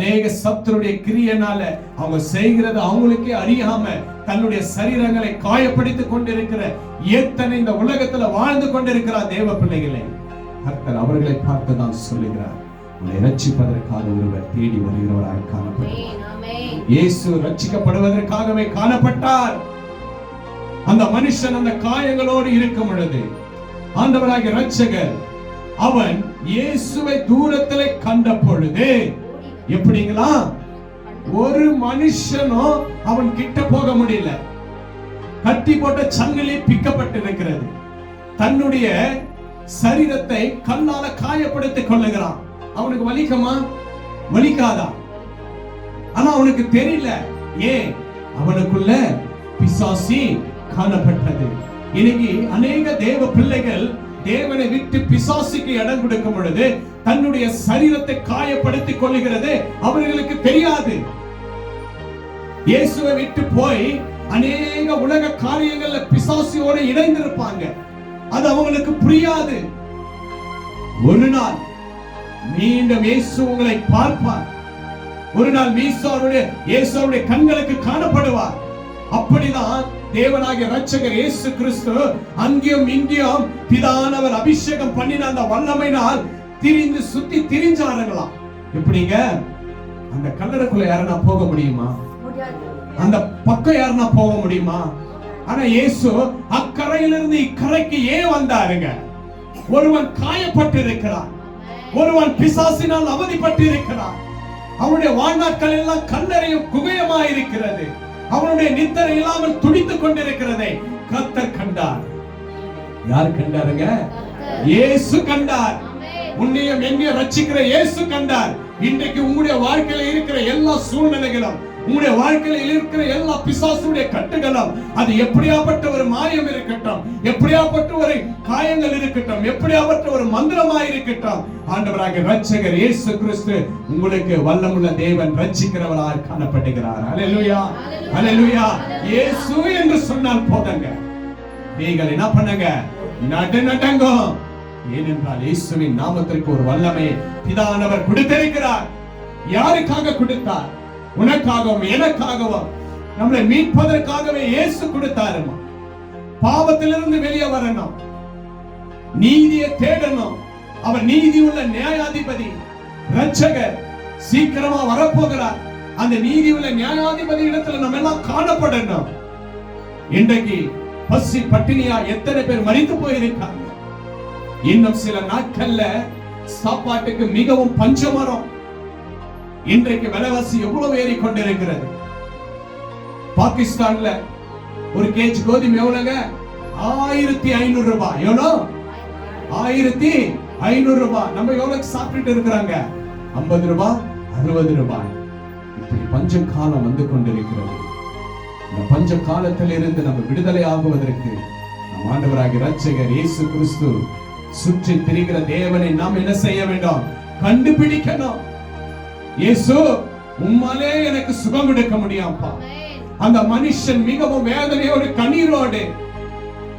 அநேக சத்துருடைய கிரியனால அவங்க செய்கிறது அவங்களுக்கே அறியாம தன்னுடைய சரீரங்களை காயப்படுத்திக் கொண்டிருக்கிற எத்தனை இந்த உலகத்துல வாழ்ந்து கொண்டிருக்கிறார் தேவ பிள்ளைகளை. கர்த்தர் அவர்களை பார்த்து தான் சொல்லுகிறார் ரட்சிப்பதற்காக ஒருவர் தேடி வருகிறவராய் காணப்படுவார் இயேசு ரட்சிக்கப்படுவதற்காகவே காணப்பட்டார். அந்த மனுஷன் அந்த காயங்களோடு இருக்கும் பொழுது ஆண்டவராகிய ரட்சகர் அவன் இயேசுவை தூரத்திலே கண்ட பொழுது எப்படிங்களா? ஒரு மனுஷனும் அவன் கிட்ட போக முடியல. கட்டி போட்ட சங்கிலி பிக்கப்பட்டிருக்கிறது தன்னுடைய சரீரத்தை கண்ணால காயப்படுத்திக் கொள்ளுகிறான். அவனுக்கு வலிக்குமா? வலிக்காதா? ஆனா அவனுக்கு தெரியல. ஏன்? அவனுக்குள்ள பிசாசி காணப்பட்டது. இன்னைக்கு அநேக தேவ பிள்ளைகள் தேவனை விட்டு பிசாசுக்கு இடம் கொடுக்கும் பொழுது தன்னுடைய சரீரத்தை காயப்படுத்திக் கொள்ளுகிறது. அவர்களுக்கு தெரியாது. இயேசுவை விட்டு போய் அநேக உலக காரியங்கள்ல பிசாசியோட இணைந்திருப்பாங்க. அது அவங்களுக்கு புரியாது. ஒரு நாள் மீண்டும் இயேசு உங்களை பார்ப்பார். ஒரு நாள் மீசாருடைய இயேசுடைய கண்களுக்கு காணப்படுவார். அப்படிதான் தேவனாகிய ரட்சகர் இயேசு கிறிஸ்து அங்கேயும் இங்கேயும் பிதானவர் அபிஷேகம் பண்ணின அந்த வல்லமையினால் திரிந்து சுத்தி திரிஞ்சாருங்களாம் எப்படிங்க? அந்த கல்லறைக்குள்ள யாருன்னா போக முடியுமா? அந்த பக்கம் யாருன்னா போக முடியுமா? ஆனா இயேசு அக்கரையிலிருந்து இக்கரைக்கு ஏன் வந்தாருங்க. ஒருவன் காயப்பட்டு இருக்கிறான் ஒருவன் பிசாசினால் அவதிப்பட்டு இருக்கிறான் அவனுடைய வாழ்நாட்கள் எல்லாம் கல்லறையும் குகையமா இருக்கிறது அவனுடைய நித்தரை இல்லாமல் துடித்துக் கொண்டிருக்கிறதை கத்தர் கண்டார். யார் கண்டாருங்க? இயேசு கண்டார். உன்னையும் என்னையும் ரட்சிக்கிற இயேசு கண்டார். இன்றைக்கு உங்களுடைய வாழ்க்கையில இருக்கிற எல்லா சூழ்நிலைகளும் உங்களுடைய வாழ்க்கையில் இருக்கிற எல்லா பிசாசுடைய கட்டுகளும் அது எப்படியாப்பட்ட ஒரு மாயம் இருக்கட்டும் எப்படியாப்பட்ட ஒரு காயங்கள் இருக்கட்டும் எப்படியாப்பட்ட ஒரு மந்திரமாய் இருக்கட்டும். ஆண்டவராக ரட்சகர் இயேசு கிறிஸ்து உங்களுக்கு வல்லமுள்ள தேவன் ரட்சிக்கிறவராக காணப்படுகிறார். அல்லேலூயா அல்லேலூயா இயேசு என்று சொன்னால் போதங்க. நீங்கள் என்ன பண்ணுங்க? நடு நடங்கும் ஏனென்றால் இயேசுவின் நாமத்திற்கு ஒரு வல்லமை பிதானவர் கொடுத்திருக்கிறார். யாருக்காக கொடுத்தார்? உனக்காகவும் எனக்காகவும் நம்மளை மீட்பதற்காகவே இயேசு கொடுத்தாருமா? பாவத்திலிருந்து வெளியே வரணும். நீதியை தேடணும். அவர் நீதி உள்ள நியாயாதிபதி ரட்சகர் சீக்கிரமா வரப்போகிறார். அந்த நீதி உள்ள நியாயாதிபதி இடத்துல நம்ம எல்லாம் காணப்படணும். இன்றைக்கு பசி பட்டினியா எத்தனை பேர் மறித்து போயிருக்காங்க? இன்னும் சில நாட்கள்ல சாப்பாட்டுக்கு மிகவும் பஞ்சமரம். வரும் இன்றைக்கு விலைவாசி எவ்வளவு ஏறி கொண்டிருக்கிறது பாகிஸ்தான்ல ஒரு கேஜ் கோதுமை எவ்வளவுங்க? ஆயிரத்தி ஐநூறு ரூபாய். எவ்வளோ? ஆயிரத்தி ஐநூறு ரூபாய். நம்ம எவ்வளவு சாப்பிட்டுட்டு இருக்கிறாங்க? ஐம்பது ரூபாய் அறுபது ரூபாய். இப்படி பஞ்ச காலம் வந்து கொண்டிருக்கிறது. இந்த பஞ்ச காலத்தில் இருந்து நம்ம விடுதலை ஆகுவதற்கு நம் ஆண்டவராகிய ரட்சகர் இயேசு கிறிஸ்து சுற்றி திரிகிற தேவனை நாம் என்ன செய்ய வேண்டும்? கண்டுபிடிக்கணும். இயேசு உம்மாலே எனக்கு சுகம் கொடுக்க முடியாம்ப்பா. அந்த மனுஷன் மிகவும் வேதனையோடு கண்ணீரோடு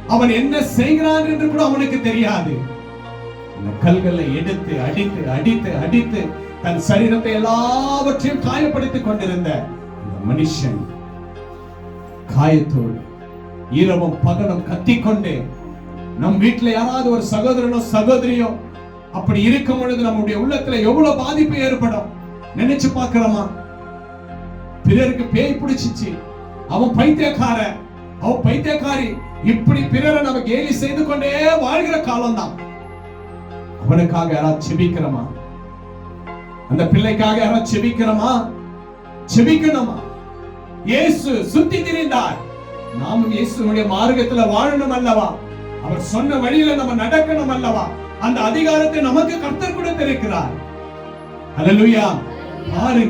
அவன் என்ன செய்கிறான் என்று கூட அவனுக்கு தெரியாது. அந்த கல்களை எடுத்து அடித்து அடித்து அடித்து தன் சரீரத்தை எல்லாவற்றையும் காயப்படுத்திக் கொண்டிருந்த அந்த மனுஷன் காயத்தோடு இரவும் பகலும் கத்திக்கொண்டு நம் வீட்டுல யாராவது ஒரு சகோதரனோ சகோதரியோ அப்படி இருக்கும் பொழுது நம்முடைய உள்ளத்துல எவ்வளவு பாதிப்பு ஏற்படும்? நினைச்சு பார்க்கிறோமா? பிறருக்கு பேய் பிடிச்சிச்சு. அவன் பைத்தியக்கார. அவன் பைத்தியக்காரி. இப்படி பிறரை நம்ம கேலி செய்து கொண்டே வாழ்கிற காலம்தான். அவனுக்காக யாராவது செபிக்கிறோமா? அந்த பிள்ளைக்காக யாராவது செபிக்கிறோமா? செபிக்கணுமா? இயேசு சுத்தி திரிந்தார். நாமும் இயேசுனுடைய மார்க்கத்துல வாழணும் அல்லவா? அவர் சொன்ன வழியில நம்ம நடக்கணும் அல்லவா? அந்த அதிகாரத்தை நமக்கு கர்த்தர் கொடுத்திருக்கிறார். அல்லேலூயா பாருங்க